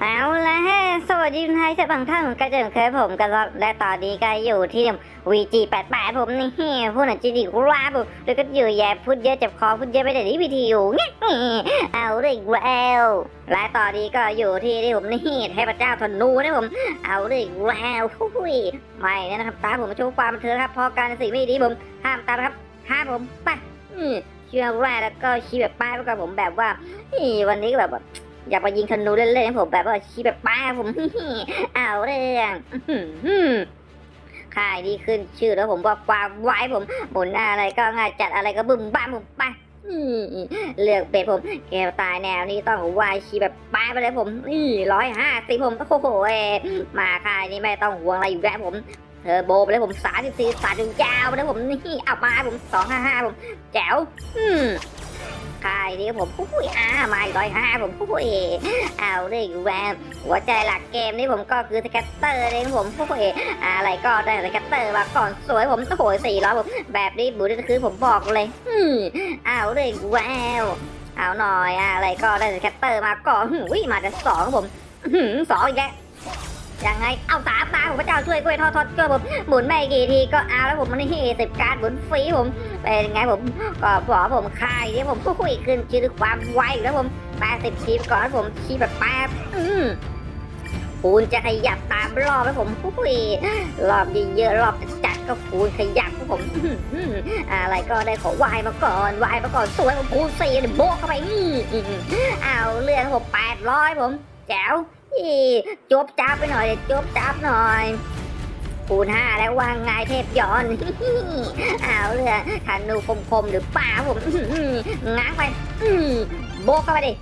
เอาแล้วัสดีทุกท่านบางท่านก็จะเคยผมกันแล้วและตอนนี้ก็อยู่ที่ VG88 ผมนี่พูดหน่อยจีดีกราบแล้วก็อยู่แย่พูดเยอะเจ็บคอพูดเยอะไปแต่ที่วิธีอยู่เงี้ยเอาเลยแล้วและตอนนี้ก็อยู่ที่ที่ผมนี่เทพเจ้าธนูนะผม เอาเลยแล้วหุ้ยไม่นะครับตาผมมาโชว์ความบันเทิงครับ พอการสิ่งไม่ดีผมห้ามตามครับห้ามผมไปเชื่อแรกแล้วก็ชี้แบบป้ายไปกับผมแบบว่าวันนี้ก็แบบ อยากมายิงธนูเล่นๆนะผมแบบว่าชี้แบบป้ายผมเอาเรื่องค่ายดีขึ้นชื่อแล้วผมบอกความไว้ผมหมุนอะไรก็ง่ายจัดอะไรก็บึ้มบ้ามผมไปอืมเลือกเป็ดผมแกวตายแนวนี้ต้องวายชีแบบป้ายไปเลยผมนี่ร้อยห้าสิผมโอ้โหเอมาค่ายนี้ไม่ต้องห่วงอะไรอยู่แล้วผมเทอโบไปเลยผมสามสิบสี่สามยาวไปเลยผมนี่เอามาผมสองห้าห้าผมแจ๋วอืม ค่ายนี้ผมผู้ยอ่ามาร้อยห้าผมผู้ยเอาเลยแวมหัวใจหลักเกมนี่ผมก็คือสแกตเตอร์เองผมโอ้ยอะไรก็ได้สแกตเตอร์มาก่อนสวยผมโอ้ยสี่ร้อยผมแบบนี้บูนี่คือผมบอกเลยอืมเอาเลยแววเอาหน่อยอะไรก็ได้สแกตเตอร์มาก่อนหูยมาจะสองผมสองอีกแล้ว ยังไง เอาสามมาผมพระเจ้าช่วยกล้วยทอดทอดก็ผมหมุนไม่กี่ทีก็เอาแล้วผมมันนี่สิบการหมุนฟรีผมเป็นไงผมก็บอกผมคายที่ผมคุยขึ้นชื่อความไวแล้วผมแปดสิบทีก่อนผมชีแบบแป๊บอืมปูนจะขยับตามรอบแล้วผมอุ้ยรอบเยอะๆรอบจัดก็ปูนขยับผมอะไรก็ได้ขอวายมาก่อนวายมาก่อนสวยผมปูนสี่เดี๋ยโบกเข้าไปอื้อหือเอาเรื่องผมแปดร้อยผมแจ๋ว จบจับไปหน่อยจบจับหน่อยปูนห้าแล้ววางไงเทพย้อนเอาเรื่องธนูคมๆหรือเปล่าผมง้างไปโบกเข้าไปดิ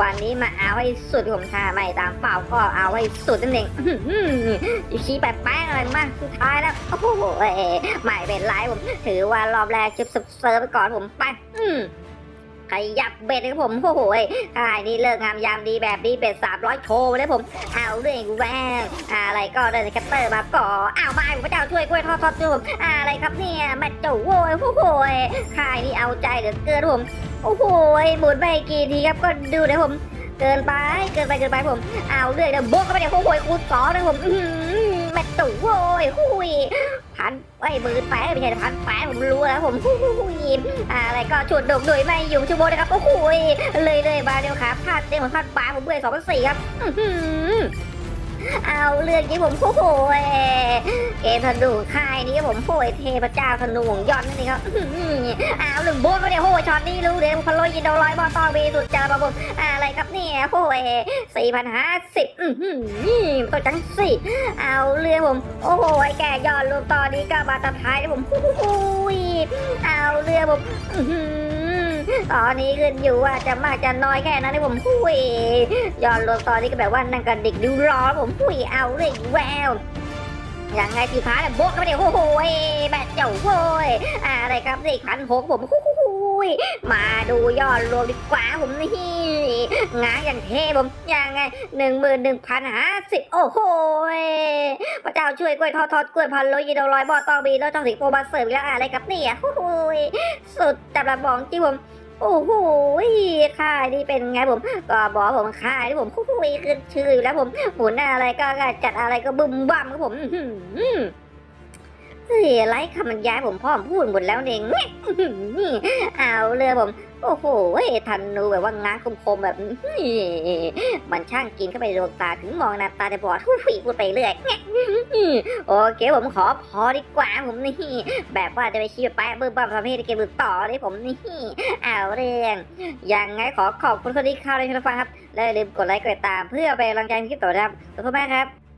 วันนี้มาเอาให้สุดผมถ้าไม่ตามเปล่าก็เอาให้สุดนั่นเองชี้แปะแป้งอะไรมากสุดท้ายแล้วโอ้โหไม่เป็นไรผม ถือว่ารอบแรกจุดเซิร์ฟไปก่อนผมไปอื ขยับเบ็ดครับผมโอ้โหค่ายนี้เลิกงามยามดีแบบนี้เบ็ดสามร้อยโชว์เลยผมเอาเรื่องกูแวงอะไรก็เดินแคปเตอร์มาก่ออ้าวมาผมพระเจ้าช่วยกล้วยทอดทอดด้วยผมอะไรครับเนี่ยแม่เจ้าโว้ยโอ้โหค่ายนี้เอาใจเหลือเกินผมโอ้โหหมุนไปกี่ทีครับก็ดูนะผม เกินไป เกินไป เกินไปผม เอาเรื่อยเดี๋ยวโบกเข้าไปเดี๋ยวโอ้ยคูณสองนะผมอืมแม่ตู่โว้ยหุยพันไอ้มือแปะไม่ใช่พันแปะผมรู้แล้วผมหุยอะไรก็ฉุดดกโดยไม่อยู่ชั่วโมงนะครับโอ้ยเลยเลยมาเดียวครับพลาดเต็มเหมือนพลาดปลาผมเบื่อสองพันสี่ครับอืม เอาเรื่องนี้ผมโอ้โหเกมธนูค่ายนี้ผมโอ้ยเทพเจ้าธนูของยอนนั่เองครับอ้าวหนึ่งโบนมาเนี่ยโอ้ยช็อตนี้รู้เลยพะโลยินโดร้อยบอลตอบีสุดเจอมาผมอะไรครับเนี่ยโอ้ยสี่พันห้าสิบอือหือตัวจังสี่เอาเรื่องผม โอ้โหแกยอดรวมตอนนี้ก็มาตัดท้ายผมโอ้โหเอาเรื่องผม ตอนนี้ขึ้นอยู่ว่าจะมากจะน้อยแค่นั้นนะผมหุยยอดรวมตอนนี้ก็แบบว่านั่งกันเด็กดิวรอผมหุยเอาเลยแววยังไงสีฟ้าเนี่ยโบกเข้าไปเดี๋ยวโอ้โหแบบเจ้าโว้ยอะไรครับสี่พันหกผมโอ้โหยมาดูยอดรวมดีกว่าผมนี่งาอย่างเท่ผมยังไงหนึ่งหมื่นหนึ่งพันห้าสิบโอ้โหพระเจ้าช่วยกล้วยทอดทอดกล้วยพันโลยีโดร้อยบอตองบีแล้วจ้าสิงโปมาเสริมอีกแล้วอะไรครับเนี่ยโอ้โหสุดจับระบองที่ผม โอ้โหค่ายนี่เป็นไงผม ก็บอกผมค่ายที่ผมคุยขึ้นชื่ออยู่แล้วผมหมุนอะไรก็จัดอะไรก็บึมบั่มครับผม เฮ้ยไลค์คำบรรยายผมพ่อมพูดหมดแล้วเองเนี่ยอื้อหือเอาเลยผม โอ้โหทันนูแบบว่างานคมๆแบบนี้มันช่างกินเข้าไปดวงตาถึงมองหน้าตาจะบอดทุยพูดไปเรื่อยโอเคผมขอพอดีกว่าผมนี่ แบบว่าจะไปชี้แปะบึ้มบั่มทำให้เกมมือต่อเลยผมนี่เอาเรื่องยังไงขอขอบคุณคนที่เข้าในช่องฟังครับ และอย่าลืมกดไลค์กดติดตาม เพื่อเป็นกำลังใจคลิปต่อครับขอบคุณมากครับ